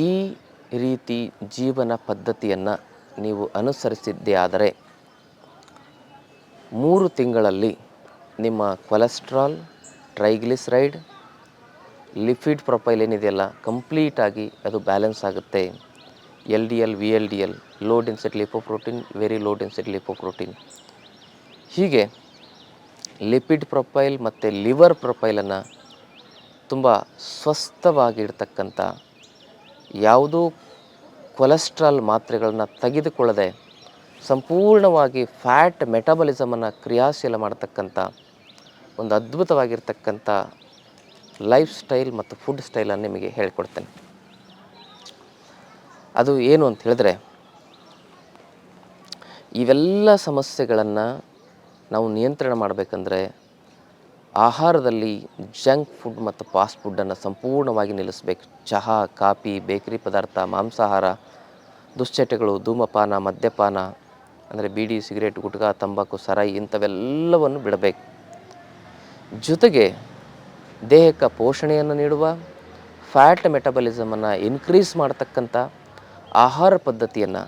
ಈ ರೀತಿ ಜೀವನ ಪದ್ಧತಿಯನ್ನು ನೀವು ಅನುಸರಿಸಿದ್ದೇ ಆದರೆ ಮೂರು ತಿಂಗಳಲ್ಲಿ ನಿಮ್ಮ ಕೊಲೆಸ್ಟ್ರಾಲ್, ಟ್ರೈಗ್ಲಿಸರೈಡ್, ಲಿಫಿಡ್ ಪ್ರೊಫೈಲ್ ಏನಿದೆಯಲ್ಲ, ಕಂಪ್ಲೀಟಾಗಿ ಅದು ಬ್ಯಾಲೆನ್ಸ್ ಆಗುತ್ತೆ. L D L, V L D L low density lipoprotein very low density lipoprotein ಹೀಗೆ ಲಿಪಿಡ್ ಪ್ರೊಫೈಲ್ ಮತ್ತು ಲಿವರ್ ಪ್ರೊಫೈಲನ್ನು ತುಂಬ ಸ್ವಸ್ಥವಾಗಿರ್ತಕ್ಕಂಥ ಯಾವುದೂ ಕೊಲೆಸ್ಟ್ರಾಲ್ ಮಾತ್ರೆಗಳನ್ನು ತೆಗೆದುಕೊಳ್ಳದೆ ಸಂಪೂರ್ಣವಾಗಿ ಫ್ಯಾಟ್ ಮೆಟಬಲಿಸಮನ್ನು ಕ್ರಿಯಾಶೀಲ ಮಾಡತಕ್ಕಂಥ ಒಂದು ಅದ್ಭುತವಾಗಿರ್ತಕ್ಕಂಥ ಲೈಫ್ ಸ್ಟೈಲ್ ಮತ್ತು ಫುಡ್ ಸ್ಟೈಲನ್ನು ನಿಮಗೆ ಹೇಳಿಕೊಡ್ತೇನೆ. ಅದು ಏನು ಅಂತ ಹೇಳಿದ್ರೆ, ಇವೆಲ್ಲ ಸಮಸ್ಯೆಗಳನ್ನು ನಾವು ನಿಯಂತ್ರಣ ಮಾಡಬೇಕಂದ್ರೆ ಆಹಾರದಲ್ಲಿ ಜಂಕ್ ಫುಡ್ ಮತ್ತು ಫಾಸ್ಟ್ ಫುಡ್ಡನ್ನು ಸಂಪೂರ್ಣವಾಗಿ ನಿಲ್ಲಿಸಬೇಕು. ಚಹಾ, ಕಾಫಿ, ಬೇಕರಿ ಪದಾರ್ಥ, ಮಾಂಸಾಹಾರ, ದುಶ್ಚಟಗಳು, ಧೂಮಪಾನ, ಮದ್ಯಪಾನ, ಅಂದರೆ ಬೀಡಿ, ಸಿಗರೇಟ್, ಗುಟ್ಕಾ, ತಂಬಾಕು, ಸರಾಯಿ ಇಂಥವೆಲ್ಲವನ್ನು ಬಿಡಬೇಕು. ಜೊತೆಗೆ ದೇಹಕ್ಕೆ ಪೋಷಣೆಯನ್ನು ನೀಡುವ ಫ್ಯಾಟ್ ಮೆಟಬಲಿಸಮನ್ನು ಇನ್ಕ್ರೀಸ್ ಮಾಡತಕ್ಕಂಥ ಆಹಾರ ಪದ್ಧತಿಯನ್ನು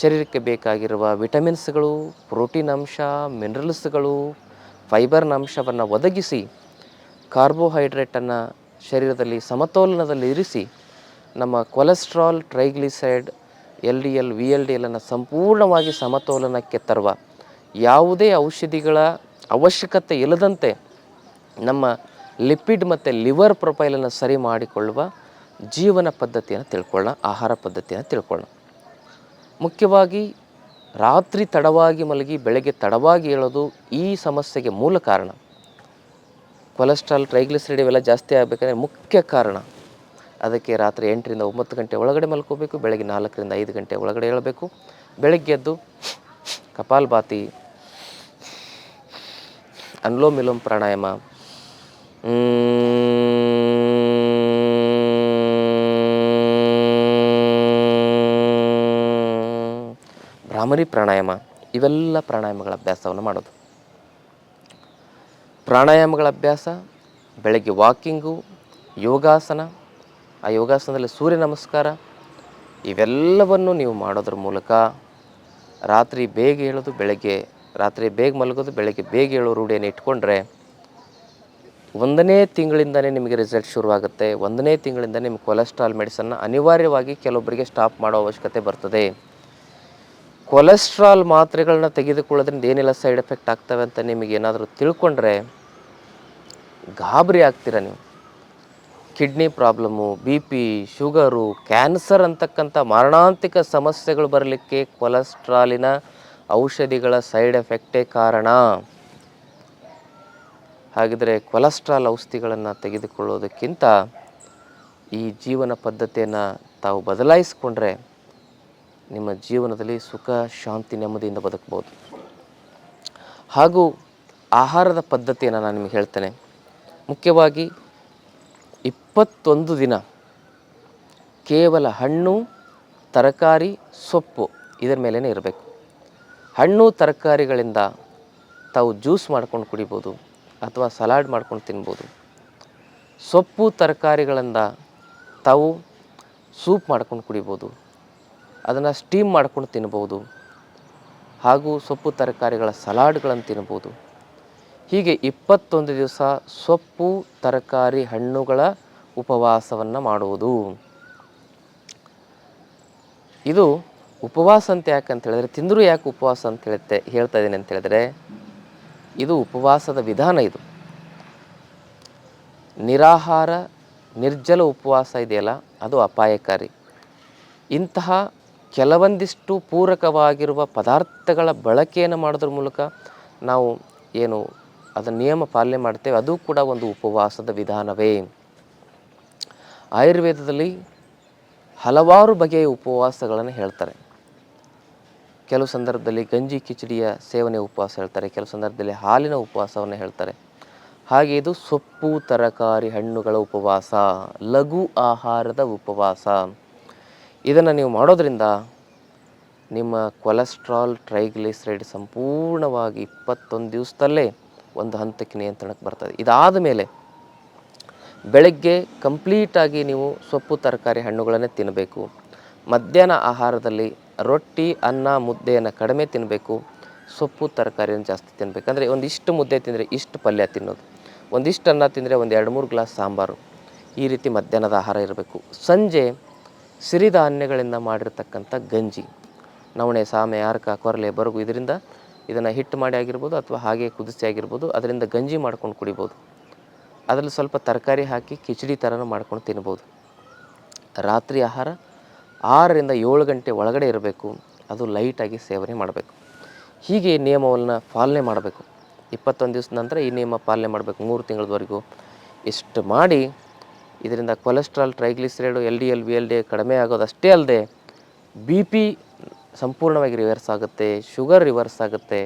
ಶರೀರಕ್ಕೆ ಬೇಕಾಗಿರುವ ವಿಟಮಿನ್ಸ್ಗಳು ಪ್ರೋಟೀನ್ ಅಂಶ ಮಿನರಲ್ಸ್ಗಳು ಫೈಬರ್ನ ಅಂಶವನ್ನು ಒದಗಿಸಿ, ಕಾರ್ಬೋಹೈಡ್ರೇಟನ್ನು ಶರೀರದಲ್ಲಿ ಸಮತೋಲನದಲ್ಲಿ ಇರಿಸಿ, ನಮ್ಮ cholesterol, triglyceride, L D L, V L D ಎಲ್ಲನ್ನು ಸಂಪೂರ್ಣವಾಗಿ ಸಮತೋಲನಕ್ಕೆ ತರುವ ಯಾವುದೇ ಔಷಧಿಗಳ ಅವಶ್ಯಕತೆ ಇಲ್ಲದಂತೆ ನಮ್ಮ ಲಿಪಿಡ್ ಮತ್ತು ಲಿವರ್ ಪ್ರೊಫೈಲನ್ನು ಸರಿ ಮಾಡಿಕೊಳ್ಳುವ ಜೀವನ ಪದ್ಧತಿಯನ್ನು ತಿಳ್ಕೊಳ್ಳೋಣ, ಆಹಾರ ಪದ್ಧತಿಯನ್ನು ತಿಳ್ಕೊಳ್ಳೋಣ. ಮುಖ್ಯವಾಗಿ ರಾತ್ರಿ ತಡವಾಗಿ ಮಲಗಿ, ಬೆಳಗ್ಗೆ ತಡವಾಗಿ ಏಳೋದು ಈ ಸಮಸ್ಯೆಗೆ ಮೂಲ ಕಾರಣ. ಕೊಲೆಸ್ಟ್ರಾಲ್, ಟ್ರೈಗ್ಲಿಸರಿಡ್ ಇವೆಲ್ಲ ಜಾಸ್ತಿ ಆಗಬೇಕಂದ್ರೆ ಮುಖ್ಯ ಕಾರಣ. ಅದಕ್ಕೆ ರಾತ್ರಿ ಎಂಟರಿಂದ ಒಂಬತ್ತು ಗಂಟೆ ಒಳಗಡೆ ಮಲ್ಕೋಬೇಕು, ಬೆಳಗ್ಗೆ ನಾಲ್ಕರಿಂದ ಐದು ಗಂಟೆ ಒಳಗಡೆ ಹೇಳಬೇಕು ಬೆಳಗ್ಗೆ ಎದ್ದು ಕಪಾಲ್ಭಾತಿ ಅನ್ಲೋಮ್ ವಿಲೋಮ್ ಪ್ರಾಣಾಯಾಮ ಭ್ರಾಮರಿ ಪ್ರಾಣಾಯಾಮ, ಇವೆಲ್ಲ ಪ್ರಾಣಾಯಾಮಗಳ ಅಭ್ಯಾಸವನ್ನು ಮಾಡೋದು. ಪ್ರಾಣಾಯಾಮಗಳ ಅಭ್ಯಾಸ, ಬೆಳಗ್ಗೆ ವಾಕಿಂಗು, ಯೋಗಾಸನ, ಆ ಯೋಗಾಸನದಲ್ಲಿ ಸೂರ್ಯ ನಮಸ್ಕಾರ, ಇವೆಲ್ಲವನ್ನು ನೀವು ಮಾಡೋದ್ರ ಮೂಲಕ ರಾತ್ರಿ ಬೇಗ ಹೇಳೋದು ಬೆಳಗ್ಗೆ, ರಾತ್ರಿ ಬೇಗ ಮಲಗೋದು ಬೆಳಗ್ಗೆ ಬೇಗ ಹೇಳೋ ರೂಢಿಯನ್ನು ಇಟ್ಕೊಂಡ್ರೆ ಒಂದನೇ ತಿಂಗಳಿಂದನೇ ನಿಮಗೆ ರಿಸಲ್ಟ್ ಶುರುವಾಗುತ್ತೆ, ಒಂದನೇ ತಿಂಗಳಿಂದ ನಿಮ್ಮ ಕೊಲೆಸ್ಟ್ರಾಲ್ ಮೆಡಿಸನ್ನ ಅನಿವಾರ್ಯವಾಗಿ ಕೆಲವೊಬ್ಬರಿಗೆ ಸ್ಟಾಪ್ ಮಾಡೋ ಅವಶ್ಯಕತೆ ಬರ್ತದೆ. ಕೊಲೆಸ್ಟ್ರಾಲ್ ಮಾತ್ರೆಗಳನ್ನ ತೆಗೆದುಕೊಳ್ಳೋದ್ರಿಂದ ಏನೆಲ್ಲ ಸೈಡ್ ಎಫೆಕ್ಟ್ ಆಗ್ತವೆ ಅಂತ ನಿಮಗೆ ಏನಾದರೂ ತಿಳ್ಕೊಂಡ್ರೆ ಗಾಬರಿ ಆಗ್ತೀರ ನೀವು? Kidney problem B P, sugar, cancer ಅಂತಕ್ಕಂಥ ಮಾರಣಾಂತಿಕ ಸಮಸ್ಯೆಗಳು ಬರಲಿಕ್ಕೆ ಕೊಲೆಸ್ಟ್ರಾಲಿನ ಔಷಧಿಗಳ ಸೈಡ್ ಎಫೆಕ್ಟೇ ಕಾರಣ. ಹಾಗಿದ್ರೆ ಕೊಲೆಸ್ಟ್ರಾಲ್ ಔಷಧಿಗಳನ್ನು ತೆಗೆದುಕೊಳ್ಳೋದಕ್ಕಿಂತ ಈ ಜೀವನ ಪದ್ಧತಿಯನ್ನು ತಾವು ಬದಲಾಯಿಸಿಕೊಂಡ್ರೆ ನಿಮ್ಮ ಜೀವನದಲ್ಲಿ ಸುಖ, ಶಾಂತಿ, ನೆಮ್ಮದಿಯಿಂದ ಬದುಕ್ಬೋದು. ಹಾಗೂ ಆಹಾರದ ಪದ್ಧತಿಯನ್ನು ನಾನು ನಿಮಗೆ ಹೇಳ್ತೇನೆ. ಮುಖ್ಯವಾಗಿ ಇಪ್ಪತ್ತೊಂದು ದಿನ ಕೇವಲ ಹಣ್ಣು, ತರಕಾರಿ, ಸೊಪ್ಪು ಇದರ ಮೇಲೇ ಇರಬೇಕು. ಹಣ್ಣು, ತರಕಾರಿಗಳಿಂದ ತಾವು ಜ್ಯೂಸ್ ಮಾಡ್ಕೊಂಡು ಕುಡಿಬೋದು ಅಥವಾ ಸಲಾಡ್ ಮಾಡ್ಕೊಂಡು ತಿನ್ಬೋದು. ಸೊಪ್ಪು, ತರಕಾರಿಗಳಿಂದ ತಾವು ಸೂಪ್ ಮಾಡ್ಕೊಂಡು ಕುಡಿಬೋದು. ಅದನ್ನು ಸ್ಟೀಮ್ ಮಾಡ್ಕೊಂಡು ತಿನ್ಬೋದು. ಹಾಗೂ ಸೊಪ್ಪು ತರಕಾರಿಗಳ ಸಲಾಡ್ಗಳನ್ನು ತಿನ್ಬೋದು. ಹೀಗೆ ಇಪ್ಪತ್ತೊಂದು ದಿವಸ ಸೊಪ್ಪು, ತರಕಾರಿ, ಹಣ್ಣುಗಳ ಉಪವಾಸವನ್ನು ಮಾಡುವುದು. ಇದು ಉಪವಾಸ ಅಂತ ಯಾಕೆ ಅಂತ ಹೇಳಿದ್ರೆ, ತಿಂದರೂ ಯಾಕೆ ಉಪವಾಸ ಅಂತ ಹೇಳುತ್ತೆ, ಹೇಳ್ತಾ ಇದ್ದೀನಿ ಅಂತ ಹೇಳಿದ್ರೆ, ಇದು ಉಪವಾಸದ ವಿಧಾನ ಇದು. ನಿರಾಹಾರ, ನಿರ್ಜಲ ಉಪವಾಸ ಇದೆಯಲ್ಲ, ಅದು ಅಪಾಯಕಾರಿ. ಇಂತಹ ಕೆಲವೊಂದಿಷ್ಟು ಪೂರಕವಾಗಿರುವ ಪದಾರ್ಥಗಳ ಬಳಕೆಯನ್ನು ಮಾಡೋದ್ರ ಮೂಲಕ ನಾವು ಏನು ಅದರ ನಿಯಮ ಪಾಲನೆ ಮಾಡ್ತೇವೆ. ಅದು ಕೂಡ ಒಂದು ಉಪವಾಸದ ವಿಧಾನವೇ. ಆಯುರ್ವೇದದಲ್ಲಿ ಹಲವಾರು ಬಗೆಯ ಉಪವಾಸಗಳನ್ನು ಹೇಳ್ತಾರೆ. ಕೆಲವು ಸಂದರ್ಭದಲ್ಲಿ ಗಂಜಿ ಕಿಚಡಿಯ ಸೇವನೆ ಉಪವಾಸ ಹೇಳ್ತಾರೆ. ಕೆಲವು ಸಂದರ್ಭದಲ್ಲಿ ಹಾಲಿನ ಉಪವಾಸವನ್ನು ಹೇಳ್ತಾರೆ. ಹಾಗೆ ಇದು ಸೊಪ್ಪು, ತರಕಾರಿ, ಹಣ್ಣುಗಳ ಉಪವಾಸ, ಲಘು ಆಹಾರದ ಉಪವಾಸ. ಇದನ್ನು ನೀವು ಮಾಡೋದ್ರಿಂದ ನಿಮ್ಮ ಕೊಲೆಸ್ಟ್ರಾಲ್ ಟ್ರೈಗ್ಲಿಸರೈಡ್ ಸಂಪೂರ್ಣವಾಗಿ ಇಪ್ಪತ್ತೊಂದು ದಿವಸದಲ್ಲೇ ಒಂದು ಹಂತಕ್ಕೆ ನಿಯಂತ್ರಣಕ್ಕೆ ಬರ್ತದೆ. ಇದಾದ ಮೇಲೆ ಬೆಳಗ್ಗೆ ಕಂಪ್ಲೀಟಾಗಿ ನೀವು ಸೊಪ್ಪು, ತರಕಾರಿ, ಹಣ್ಣುಗಳನ್ನೇ ತಿನ್ನಬೇಕು ಮಧ್ಯಾಹ್ನ ಆಹಾರದಲ್ಲಿ ರೊಟ್ಟಿ, ಅನ್ನ, ಮುದ್ದೆಯನ್ನು ಕಡಿಮೆ ತಿನ್ನಬೇಕು ಸೊಪ್ಪು, ತರಕಾರಿಯನ್ನು ಜಾಸ್ತಿ ತಿನ್ನಬೇಕು ಅಂದರೆ ಒಂದಿಷ್ಟು ಮುದ್ದೆ ತಿಂದರೆ ಇಷ್ಟು ಪಲ್ಯ ತಿನ್ನೋದು. ಒಂದಿಷ್ಟು ಅನ್ನ ತಿಂದರೆ ಒಂದು ಎರಡು ಮೂರು ಗ್ಲಾಸ್ ಸಾಂಬಾರು. ಈ ರೀತಿ ಮಧ್ಯಾಹ್ನದ ಆಹಾರ ಇರಬೇಕು. ಸಂಜೆ ಸಿರಿಧಾನ್ಯಗಳಿಂದ ಮಾಡಿರ್ತಕ್ಕಂಥ ಗಂಜಿ. ನವಣೆ, ಸಾಮೆ, ಆರ್ಕ, ಕೊರಲೆ, ಬರಗು ಇದರಿಂದ ಇದನ್ನು ಹಿಟ್ಟು ಮಾಡಿ ಆಗಿರ್ಬೋದು ಅಥವಾ ಹಾಗೆ ಕುದಿಸಿ ಆಗಿರ್ಬೋದು ಅದರಿಂದ ಗಂಜಿ ಮಾಡ್ಕೊಂಡು ಕುಡಿಬೋದು. ಅದರಲ್ಲಿ ಸ್ವಲ್ಪ ತರಕಾರಿ ಹಾಕಿ ಕಿಚಡಿ ಥರನೂ ಮಾಡ್ಕೊಂಡು ತಿನ್ಬೋದು. ರಾತ್ರಿ ಆಹಾರ ಆರರಿಂದ ಏಳು ಗಂಟೆ ಒಳಗಡೆ ಇರಬೇಕು. ಅದು ಲೈಟಾಗಿ ಸೇವನೆ ಮಾಡಬೇಕು. ಹೀಗೆ ನಿಯಮವನ್ನು ಪಾಲನೆ ಮಾಡಬೇಕು. ಇಪ್ಪತ್ತೊಂದು ದಿವಸದ ನಂತರ ಈ ನಿಯಮ ಪಾಲನೆ ಮಾಡಬೇಕು ಮೂರು ತಿಂಗಳವರೆಗೂ. ಇಷ್ಟು ಮಾಡಿ ಇದರಿಂದ cholesterol, triglyceride, L D L V L D ಕಡಿಮೆ ಆಗೋದು ಅಷ್ಟೇ ಅಲ್ಲದೆ ಬಿ ಪಿ ಸಂಪೂರ್ಣವಾಗಿ ರಿವರ್ಸ್ ಆಗುತ್ತೆ, ಶುಗರ್ ರಿವರ್ಸ್ ಆಗುತ್ತೆ.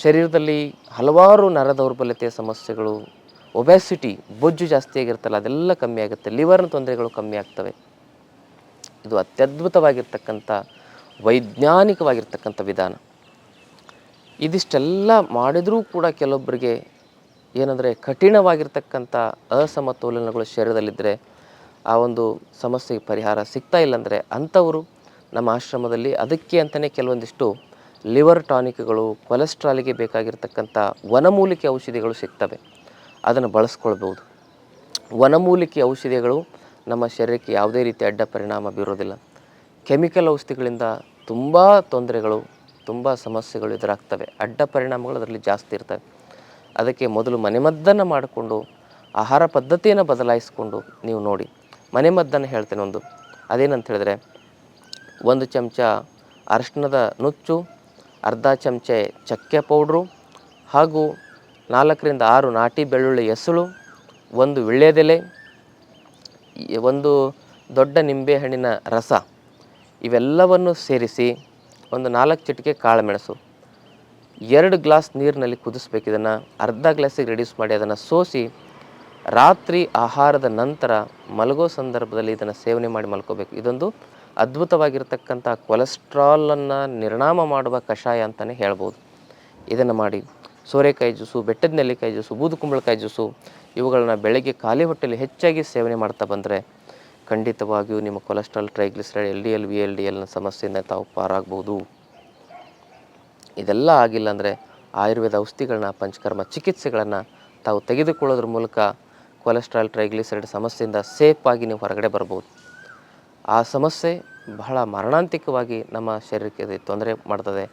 ಶರೀರದಲ್ಲಿ ಹಲವಾರು ನರ ದೌರ್ಬಲ್ಯತೆಯ ಸಮಸ್ಯೆಗಳು ಒಬೆಸಿಟಿ ಬೊಜ್ಜು ಜಾಸ್ತಿ ಆಗಿರ್ತಲ್ಲ ಅದೆಲ್ಲ ಕಮ್ಮಿ ಆಗುತ್ತೆ, ಲಿವರ್ನ ತೊಂದರೆಗಳು ಕಮ್ಮಿ ಆಗ್ತವೆ. ಇದು ಅತ್ಯದ್ಭುತವಾಗಿರ್ತಕ್ಕಂಥ, ವೈಜ್ಞಾನಿಕವಾಗಿರ್ತಕ್ಕಂಥ ವಿಧಾನ. ಇದಿಷ್ಟೆಲ್ಲ ಮಾಡಿದರೂ ಕೂಡ ಕೆಲವೊಬ್ಬರಿಗೆ ಏನಂದರೆ ಕಠಿಣವಾಗಿರ್ತಕ್ಕಂಥ ಅಸಮತೋಲನಗಳು ಶರೀರದಲ್ಲಿದ್ದರೆ ಆ ಒಂದು ಸಮಸ್ಯೆಗೆ ಪರಿಹಾರ ಸಿಗ್ತಾ ಇಲ್ಲಾಂದರೆ ಅಂಥವರು ನಮ್ಮ ಆಶ್ರಮದಲ್ಲಿ ಅದಕ್ಕೆ ಅಂತಲೇ ಕೆಲವೊಂದಿಷ್ಟು ಲಿವರ್ ಟಾನಿಕ್ಗಳು, ಕೊಲೆಸ್ಟ್ರಾಲಿಗೆ ಬೇಕಾಗಿರ್ತಕ್ಕಂಥ ವನಮೂಲಿಕೆ ಔಷಧಿಗಳು ಸಿಗ್ತವೆ. ಅದನ್ನು ಬಳಸ್ಕೊಳ್ಬೋದು. ವನಮೂಲಿಕೆ ಔಷಧಿಗಳು ನಮ್ಮ ಶರೀರಕ್ಕೆ ಯಾವುದೇ ರೀತಿ ಅಡ್ಡ ಪರಿಣಾಮ ಬೀರೋದಿಲ್ಲ. ಕೆಮಿಕಲ್ ಔಷಧಿಗಳಿಂದ ತುಂಬ ತೊಂದರೆಗಳು, ತುಂಬ ಸಮಸ್ಯೆಗಳು ಎದುರಾಗ್ತವೆ. ಅಡ್ಡ ಪರಿಣಾಮಗಳು ಅದರಲ್ಲಿ ಜಾಸ್ತಿ ಇರ್ತವೆ. ಅದಕ್ಕೆ ಮೊದಲು ಮನೆಮದ್ದನ್ನು ಮಾಡಿಕೊಂಡು ಆಹಾರ ಪದ್ಧತಿಯನ್ನು ಬದಲಾಯಿಸಿಕೊಂಡು ನೀವು ನೋಡಿ. ಮನೆಮದ್ದನ್ನು ಹೇಳ್ತೇನೆ ಒಂದು. ಅದೇನಂತ ಹೇಳಿದ್ರೆ, ಒಂದು ಚಮಚ ಅರಿಶಿಣದ ನುಚ್ಚು, ಅರ್ಧ ಚಮಚೆ ಚಕ್ಕೆ ಪೌಡ್ರು ಹಾಗೂ ನಾಲ್ಕರಿಂದ ಆರು ನಾಟಿ ಬೆಳ್ಳುಳ್ಳಿ ಎಸಳು ಒಂದು ವಿಳ್ಯದೆಲೆ, ಒಂದು ದೊಡ್ಡ ನಿಂಬೆಹಣ್ಣಿನ ರಸ, ಇವೆಲ್ಲವನ್ನು ಸೇರಿಸಿ ಒಂದು ನಾಲ್ಕು ಚಿಟಿಕೆ ಕಾಳುಮೆಣಸು. ಎರಡು ಗ್ಲಾಸ್ ನೀರಿನಲ್ಲಿ ಕುದಿಸ್ಬೇಕು. ಇದನ್ನು ಅರ್ಧ ಗ್ಲಾಸಿಗೆ ರೆಡ್ಯೂಸ್ ಮಾಡಿ ಅದನ್ನು ಸೋಸಿ ರಾತ್ರಿ ಆಹಾರದ ನಂತರ ಮಲಗೋ ಸಂದರ್ಭದಲ್ಲಿ ಇದನ್ನು ಸೇವನೆ ಮಾಡಿ ಮಲ್ಕೋಬೇಕು. ಇದೊಂದು ಅದ್ಭುತವಾಗಿರತಕ್ಕಂಥ ಕೊಲೆಸ್ಟ್ರಾಲನ್ನು ನಿರ್ಣಾಮ ಮಾಡುವ ಕಷಾಯ ಅಂತಲೇ ಹೇಳ್ಬೋದು. ಇದನ್ನು ಮಾಡಿ ಸೋರೆಕಾಯಿ ಜ್ಯೂಸು, ಬೆಟ್ಟದ ನೆಲ್ಲಿಕಾಯಿ ಜ್ಯೂಸು, ಬೂದು ಕುಂಬಳಕಾಯಿ ಜ್ಯೂಸು ಇವುಗಳನ್ನ ಬೆಳಗ್ಗೆ ಖಾಲಿ ಹೊಟ್ಟೆಯಲ್ಲಿ ಹೆಚ್ಚಾಗಿ ಸೇವನೆ ಮಾಡ್ತಾ ಬಂದರೆ ಖಂಡಿತವಾಗಿಯೂ ನಿಮ್ಮ cholesterol, triglyceride, L D L, V L D ಎಲ್ನ ಸಮಸ್ಯೆಯಿಂದ ತಾವು ಪಾರಾಗ್ಬೋದು. ಇದೆಲ್ಲ ಆಗಿಲ್ಲ ಅಂದರೆ ಆಯುರ್ವೇದ ಔಷಧಿಗಳನ್ನ, ಪಂಚಕರ್ಮ ಚಿಕಿತ್ಸೆಗಳನ್ನು ತಾವು ತೆಗೆದುಕೊಳ್ಳೋದ್ರ ಮೂಲಕ ಕೊಲೆಸ್ಟ್ರಾಲ್, ಟ್ರೈಗ್ಲಿಸರೈಡ್ ಸಮಸ್ಯೆಯಿಂದ ಸೇಫಾಗಿ ನೀವು ಹೊರಗಡೆ ಬರ್ಬೋದು. ಆ ಸಮಸ್ಯೆ ಬಹಳ ಮರಣಾಂತಿಕವಾಗಿ ನಮ್ಮ ಶರೀರಕ್ಕೆ ತೊಂದರೆ ಮಾಡ್ತದೆ.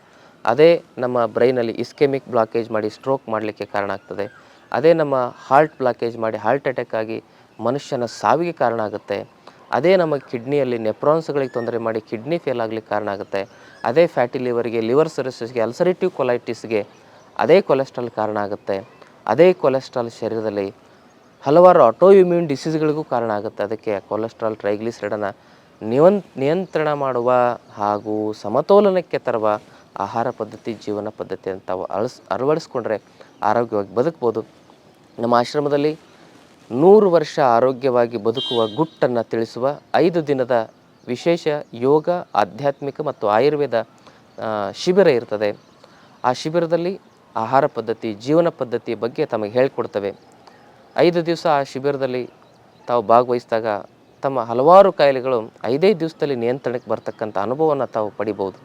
ಅದೇ ನಮ್ಮ ಬ್ರೈನಲ್ಲಿ ಇಸ್ಕೆಮಿಕ್ ಬ್ಲಾಕೇಜ್ ಮಾಡಿ ಸ್ಟ್ರೋಕ್ ಮಾಡಲಿಕ್ಕೆ ಕಾರಣ ಆಗ್ತದೆ. ಅದೇ ನಮ್ಮ ಹಾರ್ಟ್ ಬ್ಲಾಕೇಜ್ ಮಾಡಿ ಹಾರ್ಟ್ ಅಟ್ಯಾಕ್ ಆಗಿ ಮನುಷ್ಯನ ಸಾವಿಗೆ ಕಾರಣ ಆಗುತ್ತೆ. ಅದೇ ನಮ್ಮ ಕಿಡ್ನಿಯಲ್ಲಿ ನೆಪ್ರಾನ್ಸ್ಗಳಿಗೆ ತೊಂದರೆ ಮಾಡಿ ಕಿಡ್ನಿ ಫೇಲ್ ಆಗಲಿಕ್ಕೆ ಕಾರಣ ಆಗುತ್ತೆ. ಅದೇ ಫ್ಯಾಟಿ ಲಿವರ್ಗೆ ಲಿವರ್ ಸರ್ವಿಸಸ್ಗೆ ಅಲ್ಸರೇಟಿವ್ ಕೊಲೈಟಿಸ್ಗೆ ಅದೇ ಕೊಲೆಸ್ಟ್ರಾಲ್ ಕಾರಣ ಆಗುತ್ತೆ. ಅದೇ ಕೊಲೆಸ್ಟ್ರಾಲ್ ಶರೀರದಲ್ಲಿ ಹಲವಾರು ಆಟೋ ಇಮ್ಯೂನ್ ಡಿಸೀಸ್ಗಳಿಗೂ ಕಾರಣ ಆಗುತ್ತೆ. ಅದಕ್ಕೆ ಕೊಲೆಸ್ಟ್ರಾಲ್ ಟ್ರೈಗ್ಲಿಸೈಡನ್ನು ನಿಯನ್ ನಿಯಂತ್ರಣ ಮಾಡುವ ಹಾಗೂ ಸಮತೋಲನಕ್ಕೆ ತರುವ ಆಹಾರ ಪದ್ಧತಿ, ಜೀವನ ಪದ್ಧತಿ ಅಂತ ಅಳಸ್, ಅಳವಡಿಸ್ಕೊಂಡ್ರೆ ಆರೋಗ್ಯವಾಗಿ ಬದುಕ್ಬೋದು. ನಮ್ಮ ಆಶ್ರಮದಲ್ಲಿ ನೂರು ವರ್ಷ ಆರೋಗ್ಯವಾಗಿ ಬದುಕುವ ಗುಟ್ಟನ್ನು ತಿಳಿಸುವ ಐದು ದಿನದ ವಿಶೇಷ ಯೋಗ, ಆಧ್ಯಾತ್ಮಿಕ ಮತ್ತು ಆಯುರ್ವೇದ ಶಿಬಿರ ಇರ್ತದೆ. ಆ ಶಿಬಿರದಲ್ಲಿ ಆಹಾರ ಪದ್ಧತಿ, ಜೀವನ ಪದ್ಧತಿ ಬಗ್ಗೆ ತಮಗೆ ಹೇಳ್ಕೊಡ್ತವೆ. ಐದು ದಿವಸ ಆ ಶಿಬಿರದಲ್ಲಿ ತಾವು ಭಾಗವಹಿಸಿದಾಗ ತಮ್ಮ ಹಲವಾರು ಕಾಯಿಲೆಗಳು ಐದೇ ದಿವಸದಲ್ಲಿ ನಿಯಂತ್ರಣಕ್ಕೆ ಬರ್ತಕ್ಕಂಥ ಅನುಭವವನ್ನು ತಾವು ಪಡಿಬೋದು.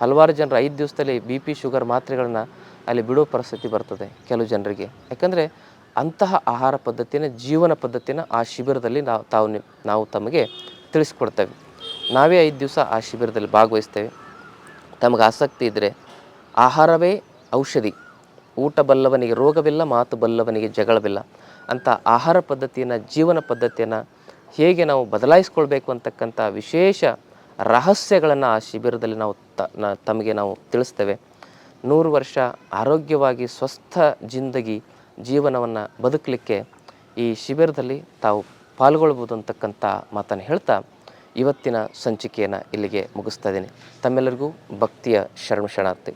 ಹಲವಾರು ಜನರು ಐದು ದಿವಸದಲ್ಲಿ ಬಿ ಪಿ ಶುಗರ್ ಮಾತ್ರೆಗಳನ್ನ ಅಲ್ಲಿ ಬಿಡೋ ಪರಿಸ್ಥಿತಿ ಬರ್ತದೆ ಕೆಲವು ಜನರಿಗೆ. ಯಾಕಂದರೆ ಅಂತಹ ಆಹಾರ ಪದ್ಧತಿನ ಜೀವನ ಪದ್ಧತಿನ ಆ ಶಿಬಿರದಲ್ಲಿ ನಾವು, ತಾವು ನಾವು ತಮಗೆ ತಿಳಿಸ್ಕೊಡ್ತೇವೆ. ನಾವೇ ಐದು ದಿವಸ ಆ ಶಿಬಿರದಲ್ಲಿ ಭಾಗವಹಿಸ್ತೇವೆ. ತಮಗೆ ಆಸಕ್ತಿ ಇದ್ದರೆ ಆಹಾರವೇ ಔಷಧಿ. ಊಟ ಬಲ್ಲವನಿಗೆ ರೋಗವಿಲ್ಲ, ಮಾತು ಬಲ್ಲವನಿಗೆ ಜಗಳವಿಲ್ಲ. ಅಂತ ಆಹಾರ ಪದ್ಧತಿಯನ್ನು, ಜೀವನ ಪದ್ಧತಿಯನ್ನು ಹೇಗೆ ನಾವು ಬದಲಾಯಿಸ್ಕೊಳ್ಬೇಕು ಅಂತಕ್ಕಂಥ ವಿಶೇಷ ರಹಸ್ಯಗಳನ್ನು ಆ ಶಿಬಿರದಲ್ಲಿ ನಾವು ತಮಗೆ ನಾವು ತಿಳಿಸ್ತೇವೆ. ನೂರು ವರ್ಷ ಆರೋಗ್ಯವಾಗಿ ಸ್ವಸ್ಥ ಜಿಂದಗಿ ಜೀವನವನ್ನು ಬದುಕಲಿಕ್ಕೆ ಈ ಶಿಬಿರದಲ್ಲಿ ತಾವು ಪಾಲ್ಗೊಳ್ಬೋದು ಅಂತಕ್ಕಂಥ ಮಾತನ್ನು ಹೇಳ್ತಾ ಇವತ್ತಿನ ಸಂಚಿಕೆಯನ್ನು ಇಲ್ಲಿಗೆ ಮುಗಿಸ್ತಾ ಇದ್ದೀನಿ. ತಮ್ಮೆಲ್ಲರಿಗೂ ಭಕ್ತಿಯ ಶರಣು ಶರಣಾರ್ಥಿ.